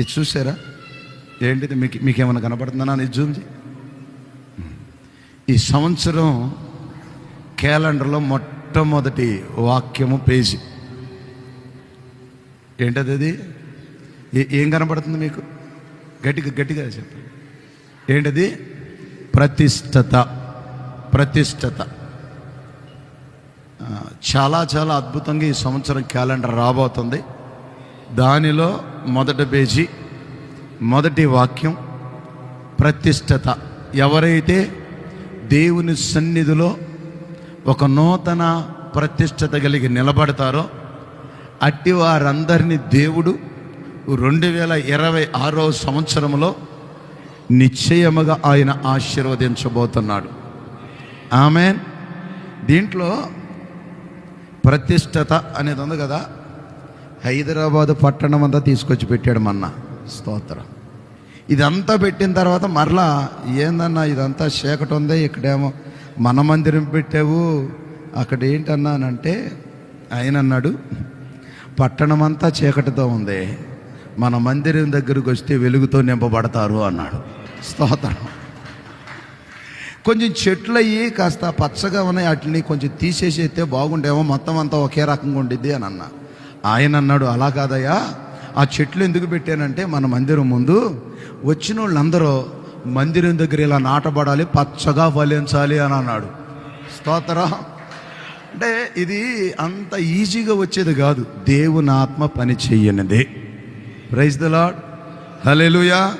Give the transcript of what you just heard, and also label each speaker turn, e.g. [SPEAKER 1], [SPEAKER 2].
[SPEAKER 1] ఇది చూసారా ఏంటిది? మీకు మీకేమైనా కనపడుతుందా? ఇది జూమ్ ఈ సంవత్సరం క్యాలెండర్లో మొట్టమొదటి వాక్యము పేజీ. ఏంటది అది? ఏ- ఏం కనపడుతుంది మీకు? గట్టిగా గట్టిగా చెప్పండి. ఏంటది? ప్రతిష్టత ప్రతిష్టత. చాలా చాలా అద్భుతంగా ఈ సంవత్సరం క్యాలెండర్ రాబోతుంది. దానిలో మొదటి పేజీ మొదటి వాక్యం ప్రతిష్టత ఎవరైతే దేవుని సన్నిధిలో ఒక నూతన ప్రతిష్టత కలిగి నిలబడతారో అట్టి వారందరినీ దేవుడు రెండు వేల ఇరవై ఆరో సంవత్సరంలో నిశ్చయముగా ఆయన ఆశీర్వదించబోతున్నాడు. ఆమె దీంట్లో ప్రతిష్టత అనేది ఉంది కదా హైదరాబాదు పట్టణం అంతా తీసుకొచ్చి పెట్టాడు మొన్న. స్తోత్రం. ఇదంతా పెట్టిన తర్వాత మరలా ఏందన్నా ఇదంతా చీకటి ఉంది ఇక్కడేమో మన మందిరం పెట్టావు. అక్కడ ఏంటన్నానంటే ఆయన అన్నాడు పట్టణం అంతా చీకటితో ఉంది. మన మందిరం దగ్గరకు వస్తే వెలుగుతో నింపబడతారు అన్నాడు. స్తోత్రం. కొంచెం చెట్లు అయ్యి కాస్త పచ్చగా ఉన్నాయి వాటిని కొంచెం తీసేసేస్తే బాగుండేమో మొత్తం అంతా ఒకే రకంగా ఉండిద్ది అని అన్నా. ఆయన అన్నాడు అలా కాదయ్యా. ఆ చెట్లు ఎందుకు పెట్టానంటే మన మందిరం ముందు వచ్చిన వాళ్ళందరూ మందిరం దగ్గర ఇలా నాటబడాలి పచ్చగా ఫలించాలి అని అన్నాడు. స్తోత్రం. అంటే ఇది అంత ఈజీగా వచ్చేది కాదు. దేవుని ఆత్మ పని చెయ్యనిదే ప్రైజ్ ద లాడ్ హల్లెలూయా